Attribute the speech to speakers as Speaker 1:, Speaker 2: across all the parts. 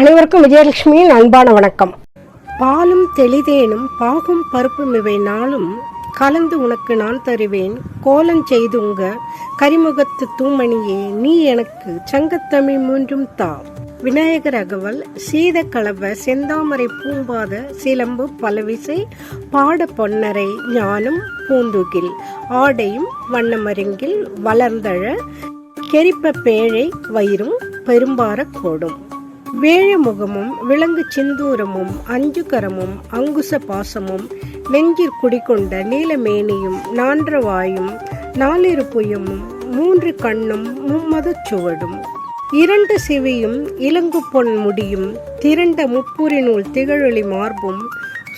Speaker 1: அனைவருக்கும் விஜயலட்சுமியின் அன்பான வணக்கம்
Speaker 2: பாலும் தெளிதேனும் பாகும் பருப்பும் இவை நாளும் கலந்து உனக்கு நான் தருவேன் கோலஞ் செய்துங்க கரிமுகத்து தூமணியே நீ எனக்கு சங்கத்தமிழ் மூன்றும் தா விநாயகர் அகவல் சீத கலவ செந்தாமரை பூம்பாத சிலம்பு பலவிசை பாட பொன்னரை ஞானம் பூந்துகில் ஆடையும் வண்ணமருங்கில் வளர்ந்தழ கெரிப்ப பேழை வயிறும் பெரும்பார கோடும் வேழமுகமும் விலங்கு சிந்தூரமும் அஞ்சுகரமும் அங்குச பாசமும் நெஞ்சிற் குடிகொண்ட நீலமேனியும் நான்றவாயும் நாலிரு புயமும் மூன்று கண்ணும் மும்மதுச் சுவடும் இரண்டு சிவியும் இலங்கு பொன் முடியும் திரண்ட முப்பூரினுள் திகழொளி மார்பும்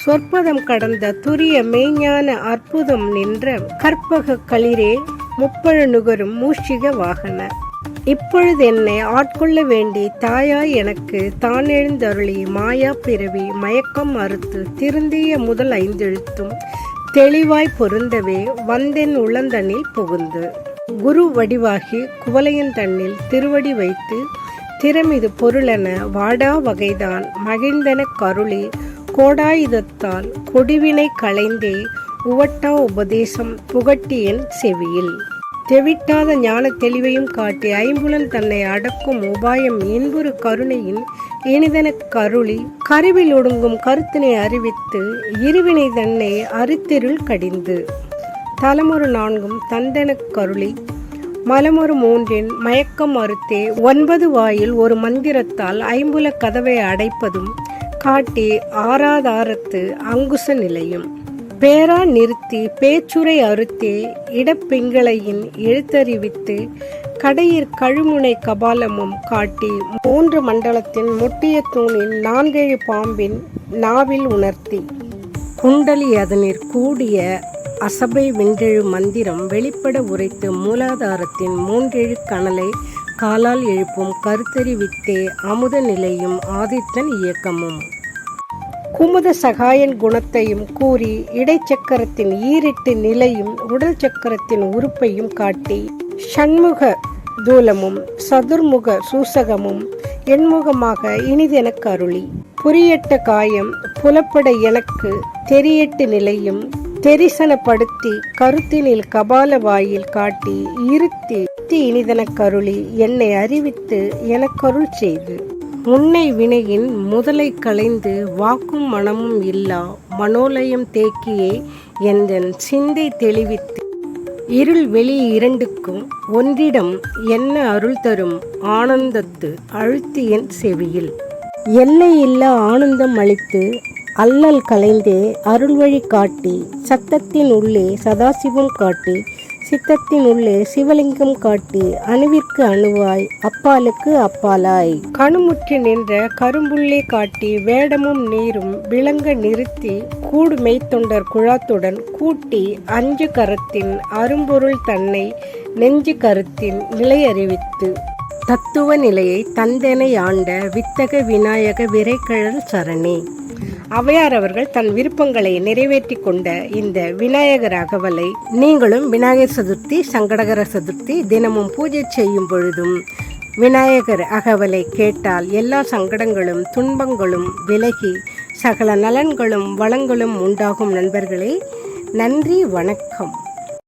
Speaker 2: சொற்பதம் கடந்த துரிய மெய்ஞான அற்புதம் நின்ற கற்பக களிரே முப்பழ நுகரும் மூஷிக வாகன இப்பொழுது என்னை ஆட்கொள்ள வேண்டி தாயாய் எனக்கு தான் எழுந்தருளி மாயா பிறவி மயக்கம் மறுத்து திருந்திய முதல் ஐந்தெழுத்தும் தெளிவாய் பொருந்தவே வந்தென் உளந்தனில் புகுந்து குரு வடிவாகி குவலையின் தண்ணில் திருவடி வைத்து திறமிது பொருளென வாடா வகைதான் மகிழ்ந்தன கருளி கோடாயுதத்தால் கொடிவினை களைந்தே உவட்டா உபதேசம் புகட்டியன் செவியில் தெவிட்டாத ஞான தெளிவையும் காட்டி ஐம்புலன் தன்னை அடக்கும் உபாயம் இன்புறு கருணையில் இனிதன கருளி கருவில் ஒடுங்கும் கருத்தினை அறிவித்து இருவினை தன்னை அறுத்திருள் கடிந்து தலமொரு நான்கும் தந்தன கருளி மலமொரு மூன்றின் மயக்கம் அறுத்தே ஒன்பது வாயில் ஒரு மந்திரத்தால் ஐம்புல கதவை அடைப்பதும் காட்டி ஆராதாரத்து அங்குச நிலையும் பேரா நிறுத்தி பேச்சுரை அறுத்தி இடப்பிங்களையின் எழுத்தறிவித்து கடையிற் கழுமுனை கபாலமும் காட்டி மூன்று மண்டலத்தின் முட்டிய தூணின் நான்கேழு பாம்பின் நாவில் உணர்த்தி குண்டலி அதனில் கூடிய அசபை வெண்டெழு மந்திரம் வெளிப்பட உரைத்து மூலாதாரத்தின் மூன்றெழு கணலை காலால் எழுப்பும் கருத்தறிவித்தே அமுத நிலையும் ஆதித்தன் இயக்கமும் குமுத சகாயன் குணத்தையும் கூறி இடைச்சக்கரத்தின் ஈரிட்டு நிலையும் உடல் சக்கரத்தின் உறுப்பையும் காட்டி ஷண்முக தூலமும் சதுர்முக சூசகமும் எண்முகமாக இனிதெனக் அருளி புரியட்ட காயம் புலப்பட எனக்கு தெரியட்டு நிலையும் தெரிசனப்படுத்தி கருத்தினில் கபால வாயில் காட்டி இருத்தி இனிதெனக் கருளி என்னை அறிவித்து எனக்கருள் செய்து முன்னை வினையின் முதலை களைந்து வாக்கும் மனமும் இல்லா மனோலயம் தேக்கியே என் சிந்தை தெளிவித்து இருள் வெளி இரண்டுக்கும் ஒன்றிடம் என்ன அருள் தரும் ஆனந்தத்து அழுத்து என் செவியில் இல்லா ஆனந்தம் அளித்து அல்லல் கலைந்து அருள்வழி காட்டி சத்தத்தின் உள்ளே சதாசிவம் காட்டி உள்ளே சிவலிங்கம் காட்டி அணுவிற்கு அணுவாய் அப்பாலுக்கு அப்பாலாய் கணுமுற்றி நின்ற கரும்புள்ளே காட்டி வேடமும் நீரும் விளங்க நிறுத்தி கூடு மெய்த்தொண்டர் குழாத்துடன் கூட்டி அஞ்சு கரத்தின் அரும்பொருள் தன்னை நெஞ்சு கருத்தின் நிலை அறிவித்து தத்துவ நிலையை தந்தனை ஆண்ட வித்தக விநாயக விரைக்கழல் சரணி அவையார் அவர்கள் தன் விருப்பங்களை நிறைவேற்றி கொண்ட இந்த விநாயகர் அகவலை நீங்களும் விநாயகர் சதுர்த்தி சங்கடகர சதுர்த்தி தினமும் பூஜை செய்யும் பொழுதும் விநாயகர் அகவலை கேட்டால் எல்லா சங்கடங்களும் துன்பங்களும் விலகி சகல நலன்களும் வளங்களும் உண்டாகும் நண்பர்களே நன்றி வணக்கம்